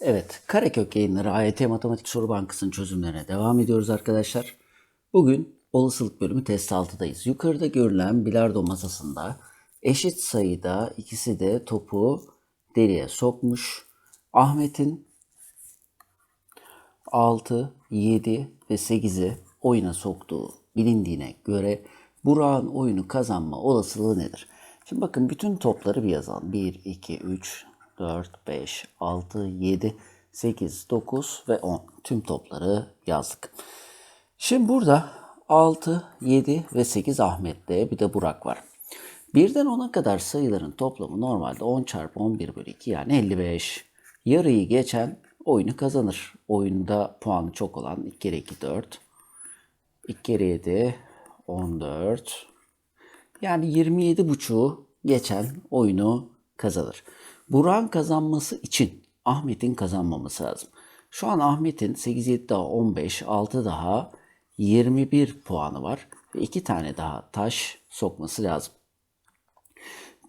Evet, Karekök yayınları AYT Matematik Soru Bankası'nın çözümlerine devam ediyoruz arkadaşlar. Bugün olasılık bölümü test 6'dayız. Yukarıda görülen bilardo masasında eşit sayıda ikisi de topu deliğe sokmuş. Ahmet'in 6, 7 ve 8'i oyuna soktuğu bilindiğine göre Burak'ın oyunu kazanma olasılığı nedir? Şimdi bakın bütün topları bir yazalım. 1, 2, 3, 4, 5, 6, 7, 8, 9 ve 10. Tüm topları yazdık. Şimdi burada 6, 7 ve 8 Ahmet'te bir de Burak var. Birden 10'a kadar sayıların toplamı normalde 10 çarpı 11 bölü 2 yani 55. Yarıyı geçen oyunu kazanır. Oyunda puanı çok olan 2 kere 2 4. 2 kere 7 14. Yani 27 buçuğu geçen oyunu kazanır. Burak'ın kazanması için Ahmet'in kazanmaması lazım. Şu an Ahmet'in 8 7 daha 15, 6 daha 21 puanı var ve 2 tane daha taş sokması lazım.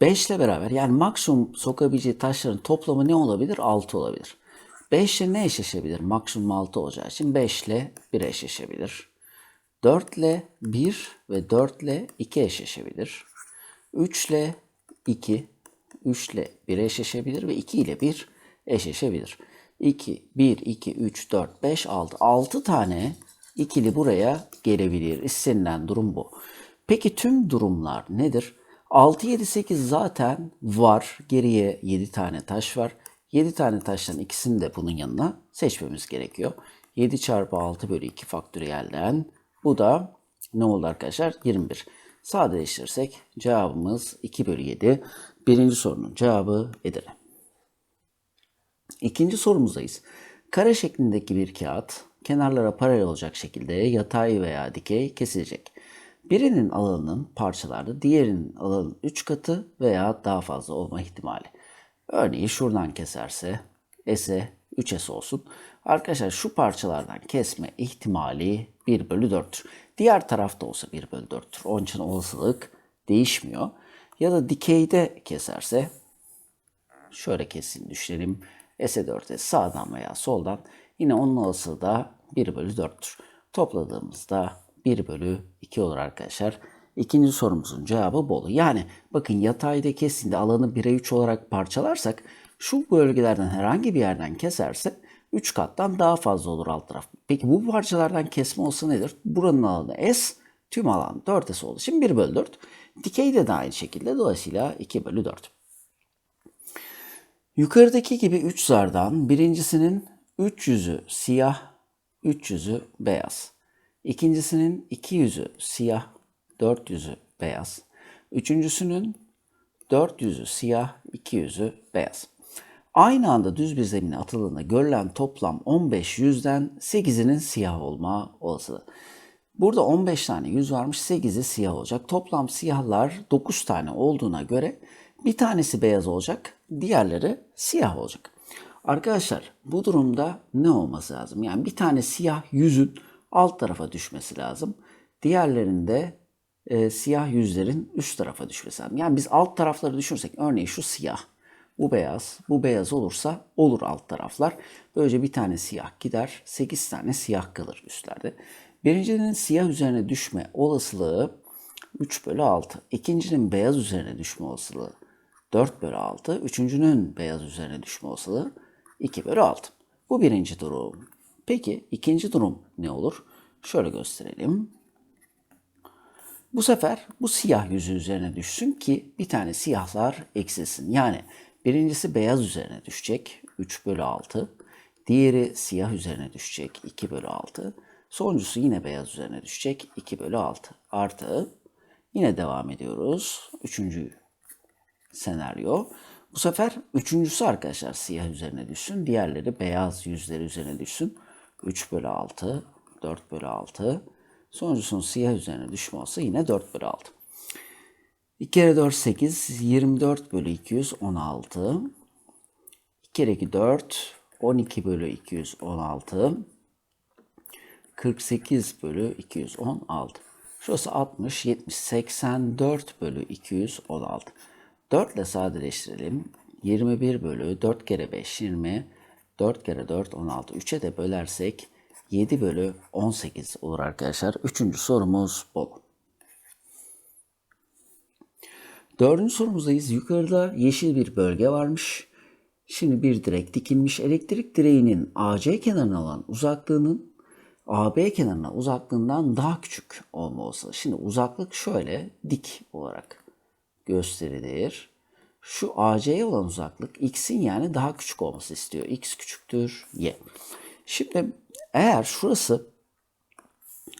5 ile beraber yani maksimum sokabileceği taşların toplamı ne olabilir? 6 olabilir. 5 ile ne eşleşebilir? Maksimum 6 olacağı için 5 ile 1 eşleşebilir. 4 ile 1 ve 4 ile 2 eşleşebilir. 3 ile 2, 3 ile 1 eşleşebilir ve 2 ile 1 eşleşebilir. 2, 1, 2, 3, 4, 5, 6. 6 tane ikili buraya gelebilir. İstenilen durum bu. Peki tüm durumlar nedir? 6, 7, 8 zaten var. Geriye 7 tane taş var. 7 tane taştan ikisini de bunun yanına seçmemiz gerekiyor. 7 çarpı 6 bölü 2 faktöriyelden bu da ne oldu arkadaşlar? 21. Sadeleştirirsek cevabımız 2 bölü 7. Birinci sorunun cevabı Edirne. İkinci sorumuzdayız. Kare şeklindeki bir kağıt kenarlara paralel olacak şekilde yatay veya dikey kesilecek. Birinin alanının parçalarda diğerinin alanının 3 katı veya daha fazla olma ihtimali. Örneğin şuradan keserse S'e 3S olsun. Arkadaşlar şu parçalardan kesme ihtimali 1 bölü 4'tür. Diğer tarafta olsa 1 bölü 4'tür. Onun için olasılık değişmiyor. Ya da dikeyde keserse şöyle kesin düşünelim. S'e 4'e sağdan veya soldan yine onun olasılığı da 1 bölü 4'tür. Topladığımızda 1 bölü 2 olur arkadaşlar. İkinci sorumuzun cevabı Bolu. Yani bakın yatayda kesimde alanı 1'e 3 olarak parçalarsak şu bölgelerden herhangi bir yerden kesersek 3 kattan daha fazla olur alt taraf. Peki bu parçalardan kesme olsa nedir? Buranın alanı S, tüm alan 4S olduğu için 1 bölü 4. Dikeyde de aynı şekilde dolayısıyla 2 bölü 4. Yukarıdaki gibi 3 zardan birincisinin 3 yüzü siyah, 3 yüzü beyaz. İkincisinin 2 yüzü siyah, 4 yüzü beyaz. Üçüncüsünün 4 yüzü siyah, 2 yüzü beyaz. Aynı anda düz bir zemine atıldığında görülen toplam 15 yüzden 8'inin siyah olma olasılığı. Burada 15 tane yüz varmış, 8'i siyah olacak. Toplam siyahlar 9 tane olduğuna göre bir tanesi beyaz olacak, diğerleri siyah olacak. Arkadaşlar bu durumda ne olması lazım? Yani bir tane siyah yüzün alt tarafa düşmesi lazım. Diğerlerinde e, siyah yüzlerin üst tarafa düşmesi lazım. Yani biz alt tarafları düşünürsek örneğin şu siyah, bu beyaz, bu beyaz olursa olur alt taraflar. Böylece bir tane siyah gider, 8 tane siyah kalır üstlerde. Birincinin siyah üzerine düşme olasılığı 3 bölü 6. İkincinin beyaz üzerine düşme olasılığı 4 bölü 6. Üçüncünün beyaz üzerine düşme olasılığı 2 bölü 6. Bu birinci durum. Peki ikinci durum ne olur? Şöyle gösterelim. Bu sefer bu siyah yüzü üzerine düşsün ki bir tane siyahlar eksilsin. Yani birincisi beyaz üzerine düşecek 3 bölü 6. Diğeri siyah üzerine düşecek 2 bölü 6. Sonuncusu yine beyaz üzerine düşecek 2 bölü 6. Artı yine devam ediyoruz. Üçüncü senaryo. Bu sefer üçüncüsü arkadaşlar siyah üzerine düşsün. Diğerleri beyaz yüzleri üzerine düşsün. 3 bölü 6, 4 bölü 6. Sonuncusunun siyah üzerine düşme olsa yine 4 bölü 6. 2 kere 4 8, 24 bölü 216. 2 kere 2 4, 12 bölü 216. 48 bölü 216. Şurası 60, 70, 84 bölü 216. 4 ile sadeleştirelim. 21 bölü 4 kere 5, 20. 4 kere 4 16. 3'e de bölersek 7 bölü 18 olur arkadaşlar. Üçüncü sorumuz Bolu. Dördüncü sorumuzdayız. Yukarıda yeşil bir bölge varmış. Şimdi bir direk dikilmiş. Elektrik direğinin AC kenarına olan uzaklığının AB kenarına uzaklığından daha küçük olma olasılığı. Şimdi uzaklık şöyle dik olarak gösterilir. Şu AC'ye olan uzaklık x'in yani daha küçük olması istiyor. x küçüktür y. Şimdi eğer şurası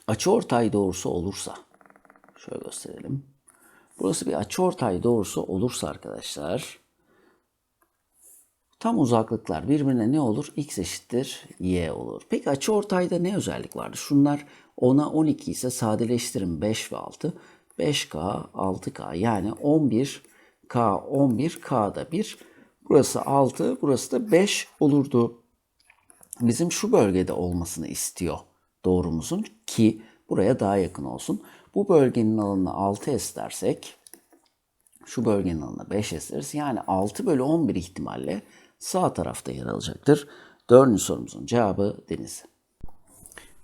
açıortay doğrusu olursa şöyle gösterelim. Burası bir açıortay doğrusu olursa arkadaşlar tam uzaklıklar birbirine ne olur? x eşittir y olur. Peki açıortayda ne özellik vardı? Şunlar 10'a 12 ise sadeleştirin 5 ve 6. 5K 6K yani 11 K 11 K'da 1. Burası 6 burası da 5 olurdu. Bizim şu bölgede olmasını istiyor doğrumuzun ki buraya daha yakın olsun. Bu bölgenin alanına 6S dersek şu bölgenin alanına 5S deriz. Yani 6 bölü 11 ihtimalle sağ tarafta yer alacaktır. Dördüncü sorumuzun cevabı deniz.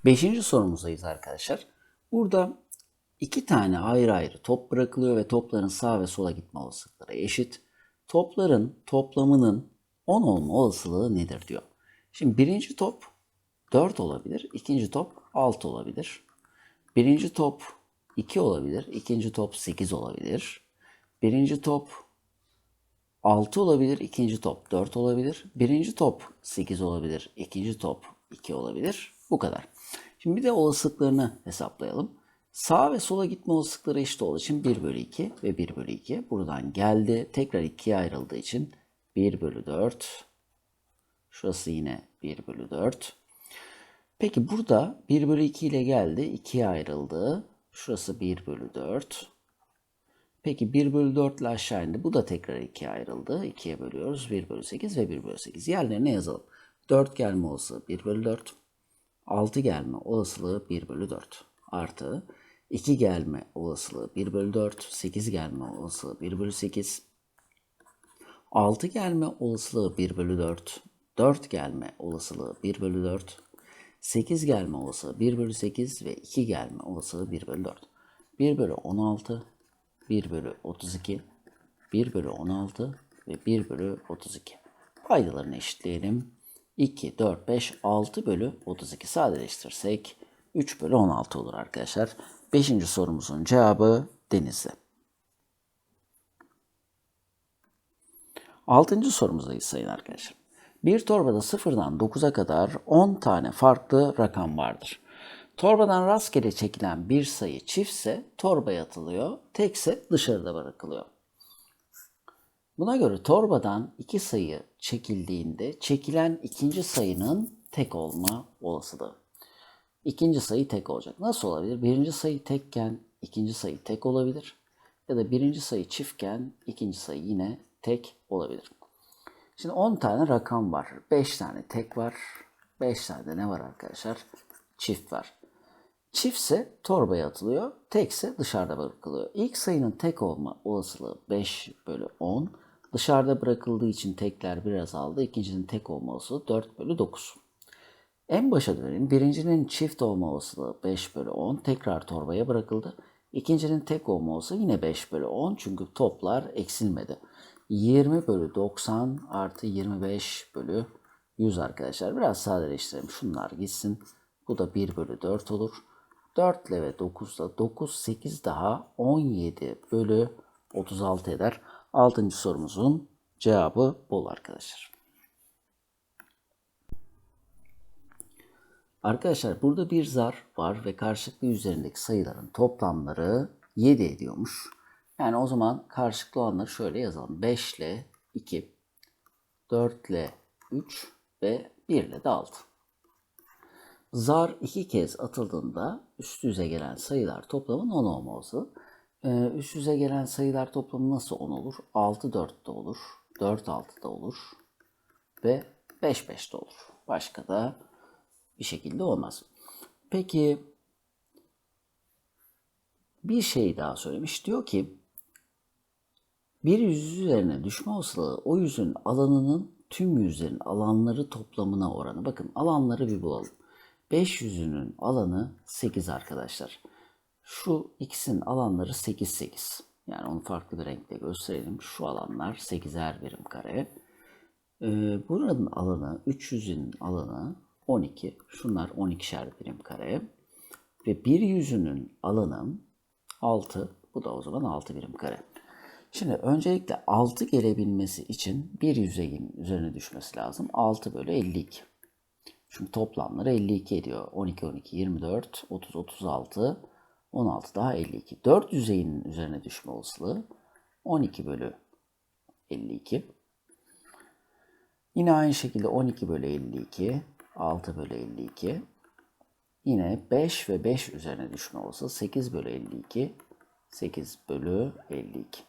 Beşinci sorumuzdayız arkadaşlar. Burada iki tane ayrı ayrı top bırakılıyor ve topların sağa ve sola gitme olasılıkları eşit. Topların toplamının 10 olma olasılığı nedir diyor. Şimdi birinci top 4 olabilir, ikinci top 6 olabilir. Birinci top 2 olabilir, ikinci top 8 olabilir. Birinci top 6 olabilir, ikinci top 4 olabilir. Birinci top 8 olabilir, ikinci top 2 olabilir. Bu kadar. Şimdi bir de olasılıklarını hesaplayalım. Sağa ve sola gitme olasılıkları eşit olduğu için 1 bölü 2 ve 1 bölü 2. Buradan geldi. Tekrar 2'ye ayrıldığı için 1 bölü 4. Şurası yine 1 bölü 4. Peki burada 1 bölü 2 ile geldi. 2'ye ayrıldı. Şurası 1 bölü 4. Peki 1 bölü 4 ile aşağı indi. Bu da tekrar 2'ye ayrıldı. 2'ye bölüyoruz. 1 bölü 8 ve 1 bölü 8. Yerlerine yazalım. 4 gelme olasılığı 1 bölü 4. 6 gelme olasılığı 1 bölü 4. Artı 2 gelme olasılığı 1 bölü 4. 8 gelme olasılığı 1 bölü 8. 6 gelme olasılığı 1 bölü 4. 4 gelme olasılığı 1 bölü 4. 8 gelme olasılığı 1 bölü 8 ve 2 gelme olasılığı 1 bölü 4. 1 bölü 16, 1 bölü 32, 1 bölü 16 ve 1 bölü 32. Paydalarını eşitleyelim. 2, 4, 5, 6 bölü 32 sadeleştirirsek 3 bölü 16 olur arkadaşlar. Beşinci sorumuzun cevabı Denizli. Altıncı sorumuzdayız sayın arkadaşlar. Bir torbada sıfırdan 9'a kadar 10 tane farklı rakam vardır. Torbadan rastgele çekilen bir sayı çiftse torbaya atılıyor, tekse dışarıda bırakılıyor. Buna göre torbadan iki sayı çekildiğinde çekilen ikinci sayının tek olma olasılığı. İkinci sayı tek olacak. Nasıl olabilir? Birinci sayı tekken ikinci sayı tek olabilir. Ya da birinci sayı çiftken ikinci sayı yine tek olabilir. Şimdi 10 tane rakam var. 5 tane tek var. 5 tane de ne var arkadaşlar? Çift var. Çiftse torbaya atılıyor. Tekse dışarıda bırakılıyor. İlk sayının tek olma olasılığı 5 bölü 10. Dışarıda bırakıldığı için tekler biraz aldı. İkincinin tek olma olasılığı 4 bölü 9. En başa dönelim. Birincinin çift olma olasılığı 5 bölü 10. Tekrar torbaya bırakıldı. İkincinin tek olma olasılığı yine 5 bölü 10. Çünkü toplar eksilmedi. 20 bölü 90 artı 25 bölü 100 arkadaşlar. Biraz sadeleştirelim. Şunlar gitsin. Bu da 1 bölü 4 olur. 4 ile ve 9 da 9, 8 daha 17 bölü 36 eder. 6. sorumuzun cevabı bol arkadaşlar. Arkadaşlar burada bir zar var ve karşılıklı üzerindeki sayıların toplamları 7 ediyormuş. Yani o zaman karşılıklı olanları şöyle yazalım. 5 ile 2, 4 ile 3 ve 1 ile de 6. Zar iki kez atıldığında üst yüze gelen sayılar toplamın 10 olması. Ee, üst yüze gelen sayılar toplamı nasıl 10 olur? 6 4 de olur, 4 6 da olur ve 5 5 de olur. Başka da bir şekilde olmaz. Peki bir şey daha söylemiş. Diyor ki bir yüz üzerine düşme olasılığı o yüzün alanının tüm yüzlerin alanları toplamına oranı. Bakın alanları bir bulalım. 500'ünün alanı 8 arkadaşlar. Şu ikisinin alanları 8 8. Yani onu farklı bir renkle gösterelim. Şu alanlar 8'er birim kare. Ee, buranın alanı 300'ün alanı 12. Şunlar 12'şer birim kare. Ve bir yüzünün alanı 6. Bu da o zaman 6 birim kare. Şimdi öncelikle 6 gelebilmesi için bir yüzeyin üzerine düşmesi lazım. 6 bölü 52. Çünkü toplamları 52 ediyor. 12, 12, 24, 30, 36, 16 daha 52. 4 yüzeyinin üzerine düşme olasılığı 12 bölü 52. Yine aynı şekilde 12 bölü 52, 6 bölü 52. Yine 5 ve 5 üzerine düşme olsa 8 bölü 52, 8 bölü 52.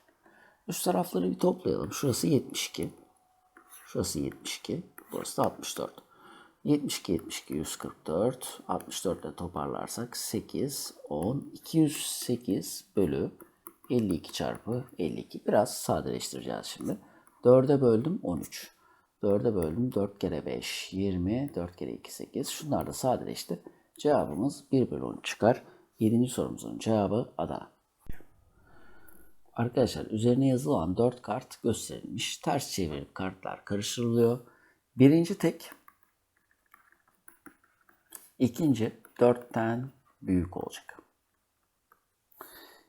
Üst tarafları bir toplayalım. Şurası 72. Şurası 72. Burası da 64. 72, 72, 144. 64 ile toparlarsak 8, 10, 208 bölü 52 çarpı 52. Biraz sadeleştireceğiz şimdi. 4'e böldüm 13. 4'e böldüm 4 kere 5, 20, 4 kere 2, 8. Şunlar da sadeleşti. Cevabımız 1 bölü 10 çıkar. 7. sorumuzun cevabı Adana. Arkadaşlar üzerine yazılı olan 4 kart gösterilmiş. Ters çevirip kartlar karıştırılıyor. Birinci tek, ikinci 4'ten büyük olacak.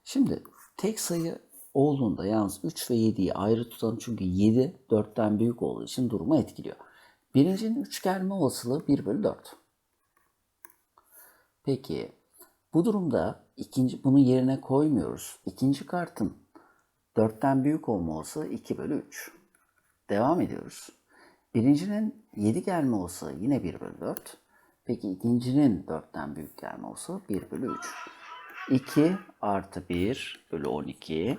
Şimdi tek sayı olduğunda yalnız 3 ve 7'yi ayrı tutalım. Çünkü 7 4'ten büyük olduğu için durumu etkiliyor. Birincinin 3 gelme olasılığı 1 bölü 4. Peki bu durumda ikinci bunu yerine koymuyoruz. İkinci kartın 4'ten büyük olma olasılığı 2 bölü 3. Devam ediyoruz. Birincinin 7 gelme olasılığı yine 1 bölü 4. Peki ikincinin 4'ten büyük gelme olasılığı 1 bölü 3. 2 artı 1 bölü 12.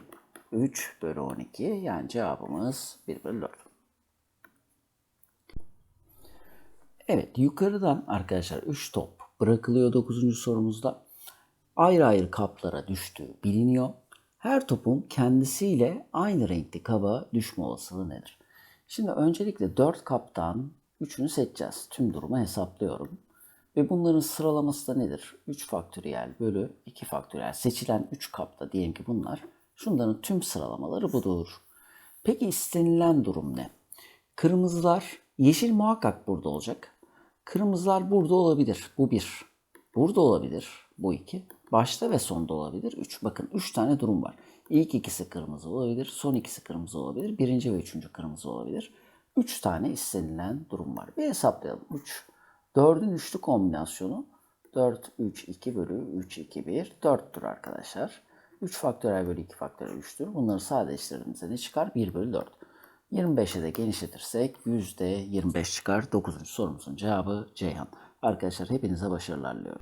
3 bölü 12 yani cevabımız 1 bölü 4. Evet yukarıdan arkadaşlar 3 top bırakılıyor 9. sorumuzda. Ayrı ayrı kaplara düştüğü biliniyor. Her topun kendisiyle aynı renkli kaba düşme olasılığı nedir? Şimdi öncelikle 4 kaptan 3'ünü seçeceğiz. Tüm durumu hesaplıyorum. Ve bunların sıralaması da nedir? 3 faktöriyel bölü 2 faktöriyel. Seçilen 3 kapta diyelim ki bunlar. Şunların tüm sıralamaları budur. Peki istenilen durum ne? Kırmızılar, yeşil muhakkak burada olacak. Kırmızılar burada olabilir. Bu bir. Burada olabilir. Bu iki. Başta ve sonda olabilir. Üç. Bakın üç tane durum var. İlk ikisi kırmızı olabilir. Son ikisi kırmızı olabilir. Birinci ve üçüncü kırmızı olabilir. Üç tane istenilen durum var. Bir hesaplayalım. Üç. Dördün üçlü kombinasyonu 4, 3, 2 bölü 3, 2, 1. 4'tür arkadaşlar. 3 faktörel bölü 2 faktörel 3'tür. Bunları sadeleştirdiğimizde ne çıkar? 1 bölü 4. 25'e de genişletirsek %25 çıkar. 9. sorumuzun cevabı Ceyhan. Arkadaşlar hepinize başarılar diliyorum.